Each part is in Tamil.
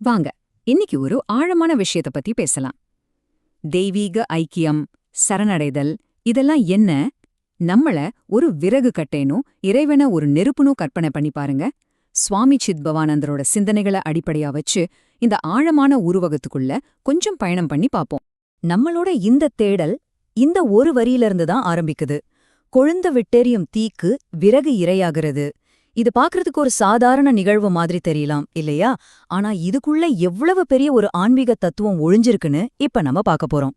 வாங்க இன்னைக்கு ஒரு ஆழமான விஷயத்த பத்தி பேசலாம். தெய்வீக ஐக்கியம் சரணடைதல் இதெல்லாம் என்ன? நம்மள ஒரு விறகு கட்டேனும் இறைவன ஒரு நெருப்புனும் கற்பனை பண்ணி பாருங்க. சுவாமி சித்பவானந்தரோட சிந்தனைகளை அடிப்படையா வச்சு இந்த ஆழமான உருவகத்துக்குள்ள கொஞ்சம் பயணம் பண்ணி பாப்போம். நம்மளோட இந்த தேடல் இந்த ஒரு வரியிலிருந்து தான் ஆரம்பிக்குது. கொழுந்த விட்டெரியும் தீக்கு விறகு இரையாகிறது. இது பாக்குறதுக்கு ஒரு சாதாரண நிகழ்வு மாதிரி தெரியலாம் இல்லையா? ஆனா இதுக்குள்ள எவ்வளவு பெரிய ஒரு ஆன்மீக தத்துவம் ஒழிஞ்சிருக்குன்னு இப்ப நம்ம பார்க்க போறோம்.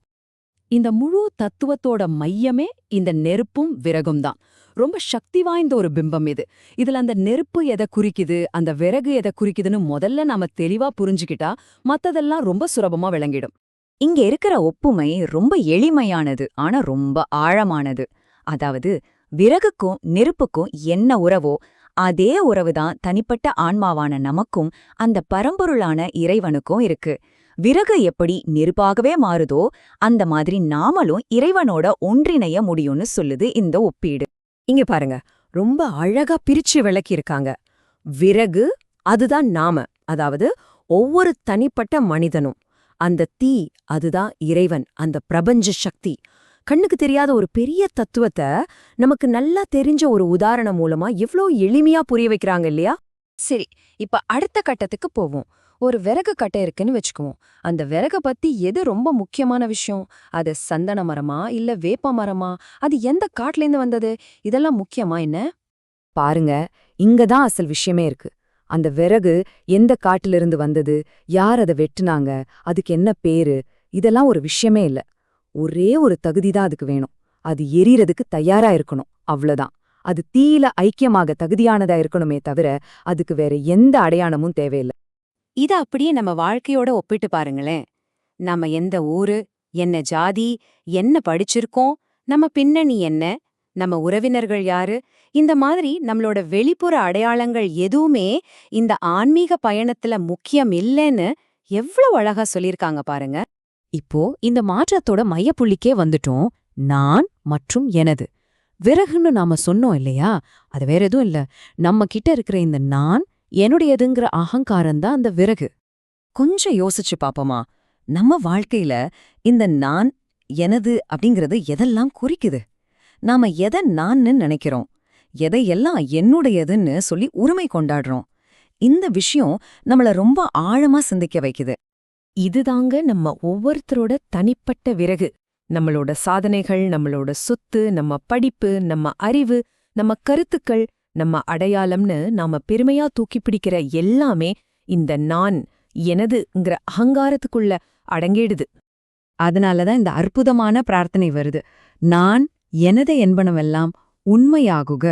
இந்த முழு தத்துவத்தோட மையமே இந்த நெருப்பும் விறகும் தான். ரொம்ப சக்தி வாய்ந்த ஒரு பிம்பம் இது. இதுல அந்த நெருப்பு எதை குறிக்குது அந்த விறகு எதை குறிக்குதுன்னு முதல்ல நாம தெளிவா புரிஞ்சுக்கிட்டா மத்ததெல்லாம் ரொம்ப சுலபமா விளங்கிடும். இங்க இருக்கிற ஒப்புமை ரொம்ப எளிமையானது ஆனா ரொம்ப ஆழமானது. அதாவது விறகுக்கும் நெருப்புக்கும் என்ன உறவோ அதே உறவுதான் தனிப்பட்ட ஆன்மாவான நமக்கும் அந்த பரம்பொருளான இறைவனுக்கும் இருக்கு. விறகு எப்படி நெருப்பாகவே மாறுதோ அந்த மாதிரி நாமளும் இறைவனோட ஒன்றிணைய முடியும்னு சொல்லுது இந்த ஒப்பீடு. இங்க பாருங்க ரொம்ப அழகா பிரிச்சு விளக்கியிருக்காங்க. விறகு அதுதான் நாம அதாவது ஒவ்வொரு தனிப்பட்ட மனிதனும். அந்த தீ அதுதான் இறைவன் அந்த பிரபஞ்ச சக்தி. கண்ணுக்கு தெரியாத ஒரு பெரிய தத்துவத்தை நமக்கு நல்லா தெரிஞ்ச ஒரு உதாரணம் மூலமா எவ்ளோ எளிமையா புரிய வைக்கிறாங்க இல்லையா? சரி இப்ப அடுத்த கட்டத்துக்கு போவோம். ஒரு விறகு கட்டை இருக்குன்னு வச்சுக்குவோம். அந்த விறக பத்தி எது ரொம்ப முக்கியமான விஷயம்? அது சந்தன மரமா இல்ல வேப்ப மரமா? அது எந்த காட்டிலேருந்து வந்தது? இதெல்லாம் முக்கியமா என்ன? பாருங்க இங்க தான் அசல் விஷயமே இருக்கு. அந்த விறகு எந்த காட்டிலிருந்து வந்தது? யார் அதை வெட்டுனாங்க? அதுக்கு என்ன பேரு? இதெல்லாம் ஒரு விஷயமே இல்ல. ஒரே ஒரு தகுதி தான் அதுக்கு வேணும். அது எரியறதுக்கு தயாரா இருக்கணும். அவ்வளவுதான். அது தீயில ஐக்கியமாக தகுதியானதா இருக்கணுமே தவிர அதுக்கு வேற எந்த அடையாளமும் தேவையில்லை. இத அப்படியே நம்ம வாழ்க்கையோட ஒப்பிட்டு பாருங்களேன். நம்ம எந்த ஊரு என்ன ஜாதி என்ன படிச்சிருக்கோம் நம்ம பின்னணி என்ன நம்ம உறவினர்கள் யாரு இந்த மாதிரி நம்மளோட வெளிப்புற அடையாளங்கள் எதுவுமே இந்த ஆன்மீக பயணத்துல முக்கியம் இல்லைன்னு எவ்வளவு அழகா சொல்லியிருக்காங்க பாருங்க. இப்போ இந்த மாற்றத்தோட மையப்புள்ளிக்கே வந்துட்டோம். நான் மற்றும் எனது. விறகுன்னு நாம சொன்னோம் இல்லையா? அது வேற எதுவும் இல்ல. நம்ம கிட்ட இருக்கிற இந்த நான் என்னுடையதுங்கிற அகங்காரம்தான் அந்த விறகு. கொஞ்சம் யோசிச்சு பாப்போமா? நம்ம வாழ்க்கையில இந்த நான் எனது அப்படிங்கறது எதெல்லாம் குறிக்குது? நாம எதை நான்னு நினைக்கிறோம்? எதையெல்லாம் என்னுடையதுன்னு சொல்லி உரிமை கொண்டாடுறோம்? இந்த விஷயம் நம்மள ரொம்ப ஆழமா சிந்திக்க வைக்குது. இதுதாங்க நம்ம ஒவ்வொருத்தரோட தனிப்பட்ட விறகு. நம்மளோட சாதனைகள் நம்மளோட சொத்து நம்ம படிப்பு நம்ம அறிவு நம்ம கருத்துக்கள் நம்ம அடையாளம்னு நாம பெருமையா தூக்கி பிடிக்கிற எல்லாமே இந்த நான் எனதுங்கிற அகங்காரத்துக்குள்ள அடங்கிடுது. அதனாலதான் இந்த அற்புதமான பிரார்த்தனை வருது. நான் எனது என்பனவெல்லாம் உண்மையாகுக.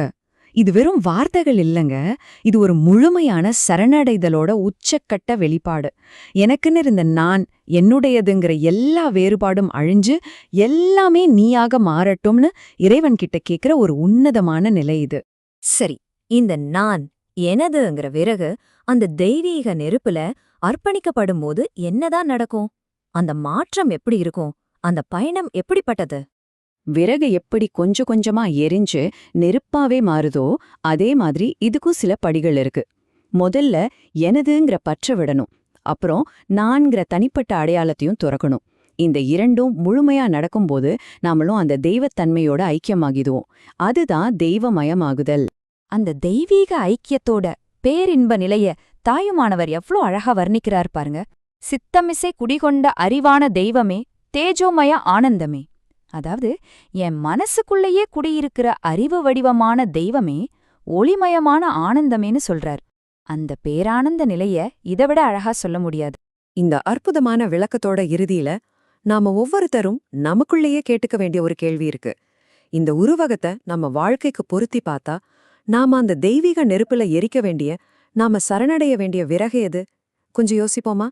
இது வெறும் வார்த்தைகள் இல்லைங்க. இது ஒரு முழுமையான சரணடைதலோட உச்சக்கட்ட வெளிப்பாடு. எனக்குன்னு இருந்த நான் என்னுடையதுங்கிற எல்லா வேறுபாடும் அழிஞ்சு எல்லாமே நீயாக மாறட்டும்னு இறைவன் கிட்ட கேக்குற ஒரு உன்னதமான நிலை இது. சரி இந்த நான் எனதுங்கிற விறகு அந்த தெய்வீக நெருப்புல அர்ப்பணிக்கப்படும் போது என்னதான் நடக்கும்? அந்த மாற்றம் எப்படி இருக்கும்? அந்த பயணம் எப்படிப்பட்டது? விறகு எப்படி கொஞ்சம் கொஞ்சமா எரிஞ்சு நெருப்பாவே மாறுதோ அதே மாதிரி இதுக்கும் சில படிகள் இருக்கு. முதல்ல எனதுங்கிற பற்ற விடணும். அப்புறம் நான்கிற தனிப்பட்ட அடையாளத்தையும் துறக்கணும். இந்த இரண்டும் முழுமையா நடக்கும்போது நாமளும் அந்த தெய்வத்தன்மையோட ஐக்கியமாகிடுவோம். அதுதான் தெய்வமயமாகுதல். அந்த தெய்வீக ஐக்கியத்தோட பேரின்ப நிலைய தாயுமானவர் எவ்ளோ அழகா வர்ணிக்கிறார் பாருங்க. சித்தமிசை குடிகொண்ட அறிவான தெய்வமே தேஜோமய ஆனந்தமே. அதாவது என் மனசுக்குள்ளேயே குடியிருக்கிற அறிவு வடிவமான தெய்வமே ஒளிமயமான ஆனந்தமேன்னு சொல்றார். அந்த பேரானந்த நிலைய இதைவிட அழகா சொல்ல முடியாது. இந்த அற்புதமான விளக்கத்தோட இறுதியில நாம ஒவ்வொருத்தரும் நமக்குள்ளேயே கேட்டுக்க வேண்டிய ஒரு கேள்வி இருக்கு. இந்த உருவகத்தை நம்ம வாழ்க்கைக்கு பொருத்தி பார்த்தா நாம அந்த தெய்வீக நெருப்புல எரிக்க வேண்டிய நாம சரணடைய வேண்டிய விறகு எது? கொஞ்சம் யோசிப்போமா?